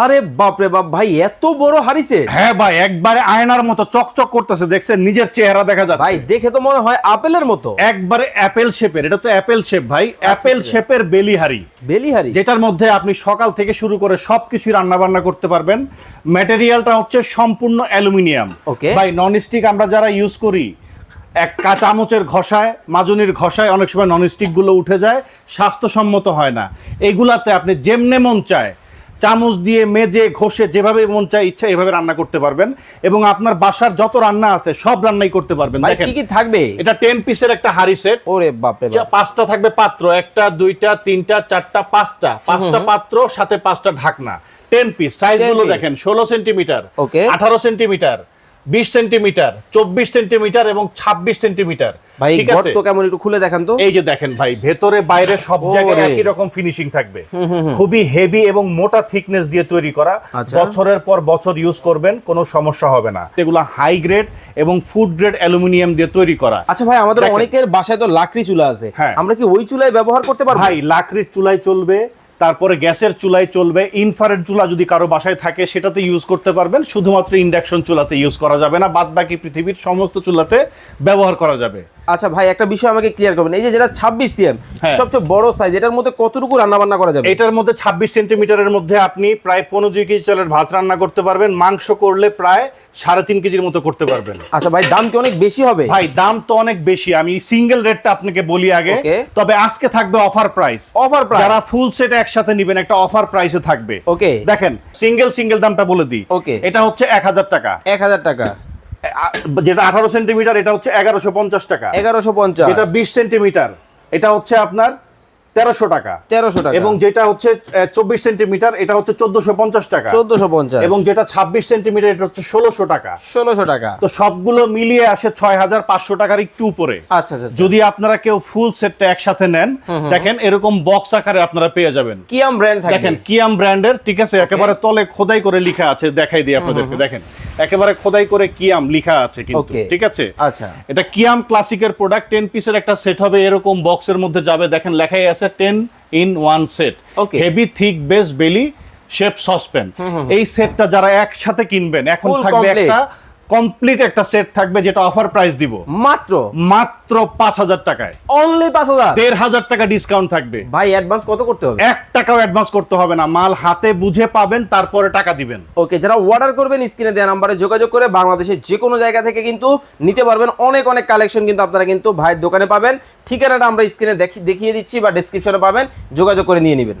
আরে বাপ রে বাপ ভাই এত বড় হারিছে। হ্যাঁ ভাই একবারে আয়নার মতো চকচক করতেছে দেখছেন? নিজের চেহারা দেখা যাচ্ছে। ভাই দেখে তো মনে হয় আপেলের মতো। একবারে অ্যাপেল শেপের এটা তো অ্যাপেল শেপ ভাই অ্যাপেল আচ্ছা। শেপের বেলি হাড়ি বেলি হারি যেটার মধ্যে আপনি সকাল থেকে শুরু করে সবকিছু রান্না বান্না করতে পারবেন। ম্যাটেরিয়ালটা হচ্ছে সম্পূর্ণ অ্যালুমিনিয়াম। ওকে। ভাই ননস্টিক আমরা যারা ইউজ করি এক চামচের ঘষায় মাজুনির ঘষায় অনেক সময় ননস্টিকগুলো উঠে যায় স্বাস্থ্যসম্মত হয় না। এগুলাতে আপনি যেমনে মন চায় চামচ দিয়ে মেজে ঘষে যেভাবে মন চায় ইচ্ছা এভাবে রান্না করতে পারবেন। এবং আপনার বাসার যত রান্না আছে সব রান্নাই করতে পারবেন। দেখেন কি কি থাকবে? এটা টেন পিসের একটা হাড়ি সেট ওরে বাপ। রে পাঁচটা থাকবে পাত্র একটা দুইটা তিনটা চারটা পাঁচটা। পাঁচটা পাত্র সাথে পাঁচটা ঢাকনা। টেন পিস সাইজগুলো দেখেন ষোলো সেন্টিমিটার Okay. আঠারো সেন্টিমিটার বিশ সেন্টিমিটার চব্বিশ সেন্টিমিটার এবং ছাব্বিশ সেন্টিমিটার। ভাই গর্ত কেমন একটু খুলে দেখান তো। এই যে দেখেন ভাই ভেতরে বাইরে সব জায়গায় একই রকম ফিনিশিং থাকবে। খুবই হেভি এবং মোটা থিকনেস দিয়ে তৈরি করা। আচ্ছা। বছরের পর বছর ইউজ করবেন কোনো সমস্যা হবে না। এগুলো হাই গ্রেড এবং ফুড গ্রেড অ্যালুমিনিয়াম দিয়ে তৈরি করা। আচ্ছা ভাই আমাদের অনেকের বাসায় তো লাকড়ি চুলা আছে। হ্যাঁ। আমরা কি ওই চুলায় ব্যবহার করতে পারব? ভাই লাকড়ির চুলায় চলবে তারপরে গ্যাসের চুলায় চলবে ইনফারেট চুলা যদি কারও বাসায় থাকে, সেটাতে ইউজ করতে পারবেন। শুধুমাত্র ইন্ডাকশন চুলাতে ইউজ করা যাবে না বাদ বাকি পৃথিবীর সমস্ত চুলাতে ব্যবহার করা যাবে। আচ্ছা ভাই একটা বিষয় আমাকে ক্লিয়ার করবেন। এই যে যেটা ছাব্বিশ সিএম হ্যাঁ। সবচেয়ে বড় সাইজ এটার মধ্যে কতটুকু রান্না বান্না করা যাবে? এটার মধ্যে ছাব্বিশ সেন্টিমিটারের মধ্যে আপনি প্রায় পনেরো দুই কেজি চালের ভাত রান্না করতে পারবেন। মাংস করলে প্রায় সাড়ে তিন কেজির মতো করতে পারবেন। আচ্ছা ভাই দাম কি অনেক বেশি হবে? ভাই দাম তো অনেক বেশি। আমি সিঙ্গেল রেটটা আপনাকে বলি আগে। তবে আজকে থাকবে অফার প্রাইস অফার প্রাইস যারা ফুল সেট একসাথে নিবেন একটা অফার প্রাইসে থাকবে। ওকে দেখেন সিঙ্গেল সিঙ্গেল দামটা বলে দিই। ওকে এটা হচ্ছে এক হাজার টাকা। এক হাজার টাকা। যেটা আঠারো সেন্টিমিটার এটা হচ্ছে এগারোশো পঞ্চাশ টাকা। এগারোশো পঞ্চাশ। এটা বিশ সেন্টিমিটার এটা হচ্ছে আপনার তেরোশো টাকা। তেরোশো টাকা। এবং যেটা হচ্ছে চব্বিশ সেন্টিমিটার এটা হচ্ছে চোদ্দশো পঞ্চাশ টাকা। চোদ্দশো পঞ্চাশ। এবং যেটা ছাব্বিশ সেন্টিমিটার এটা হচ্ছে ষোলোশো টাকা। ষোলোশো টাকা। তো সবগুলো মিলিয়ে আসে ছয় হাজার পাঁচশো টাকার একটু উপরে। আচ্ছা আচ্ছা যদি আপনারা কেউ ফুল সেটটা একসাথে নেন দেখেন এরকম বক্স আকারে আপনারা পেয়ে যাবেন। কিয়াম ব্র্যান্ড দেখেন কিয়াম ব্র্যান্ডের ঠিক আছে একেবারে তলে খোদাই করে লেখা আছে দেখাই দিই আপনাদেরকে। দেখেন একেবারে খোদাই করে কিয়াম লেখা আছে কিন্তু ঠিক আছে? আচ্ছা। এটা কিয়াম ক্লাসিকের প্রোডাক্ট টেন পিসের একটা সেট হবে এরকম বক্সের মধ্যে যাবে। দেখেন লেখাই আছে ten in one set. Heavy thick base belly shape saucepan এই সেটটা যারা একসাথে কিনবেন এখন থাকবে একটা কমপ্লিট একটা সেট থাকবে যেটা অফার প্রাইস দিব। মাত্র? মাত্র পাঁচ হাজার টাকায়। অনলি পাঁচ হাজার? দেড় হাজার টাকা ডিসকাউন্ট থাকবে। ভাই অ্যাডভান্স কত করতে হবে? এক টাকাও অ্যাডভান্স করতে হবে না। মাল হাতে বুঝে পাবেন তারপরে টাকা দিবেন। ওকে যারা অর্ডার করবেন স্ক্রিনে দেওয়া নাম্বারে যোগাযোগ করে বাংলাদেশের যে কোনো জায়গা থেকে কিন্তু নিতে পারবেন। অনেক অনেক কালেকশন কিন্তু আপনারা কিন্তু ভাইয়ের দোকানে পাবেন। ঠিকানাটা আমরা স্ক্রিনে দেখিয়ে দিচ্ছি বা ডেসক্রিপশনে পাবেন। যোগাযোগ করে নিয়ে নেবেন।